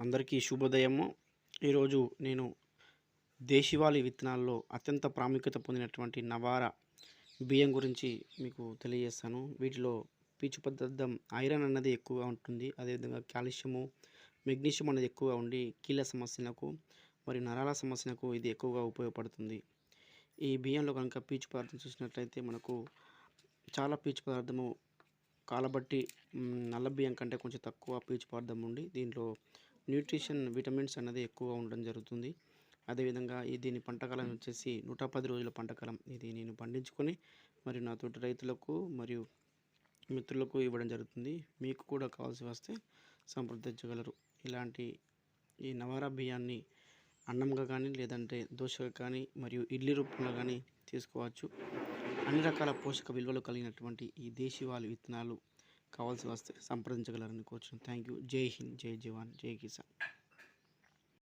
అందరికీ శుభోదయము. ఈరోజు నేను దేశవాళీ విత్తనాల్లో అత్యంత ప్రాముఖ్యత పొందినటువంటి నవారా బియ్యం గురించి మీకు తెలియజేస్తాను. వీటిలో పీచు పదార్థం ఐరన్ అన్నది ఎక్కువగా ఉంటుంది. అదేవిధంగా కాల్షియము మెగ్నీషియం అనేది ఎక్కువగా ఉండి కీళ్ళ సమస్యలకు మరియు నరాల సమస్యలకు ఇది ఎక్కువగా ఉపయోగపడుతుంది. ఈ బియ్యంలో కనుక పీచు పదార్థం చూసినట్లయితే మనకు చాలా పీచు పదార్థము కాలబట్టి నల్ల బియ్యం కంటే కొంచెం తక్కువ పీచు పదార్థం ఉండి దీంట్లో న్యూట్రిషన్ విటమిన్స్ అనేది ఎక్కువగా ఉండడం జరుగుతుంది. అదేవిధంగా ఈ దీని పంటకాలం వచ్చేసి నూట పది రోజుల పంటకాలం ఇది నేను పండించుకొని మరియు నా తోటి రైతులకు మరియు మిత్రులకు ఇవ్వడం జరుగుతుంది. మీకు కూడా కావాల్సి వస్తే సంప్రదించగలరు. ఇలాంటి ఈ నవారా బియ్యాన్ని అన్నంగా కానీ లేదంటే దోశగా కానీ మరియు ఇడ్లీ రూపంలో కానీ తీసుకోవచ్చు. అన్ని రకాల పోషక విలువలు కలిగినటువంటి ఈ దేశీవాళి విత్తనాలు కావాల్సి వస్తే సంప్రదించగలరని కోరుచున్నాను. థ్యాంక్ యూ జై హింద్. జై జవాన్. జై కిసాన్.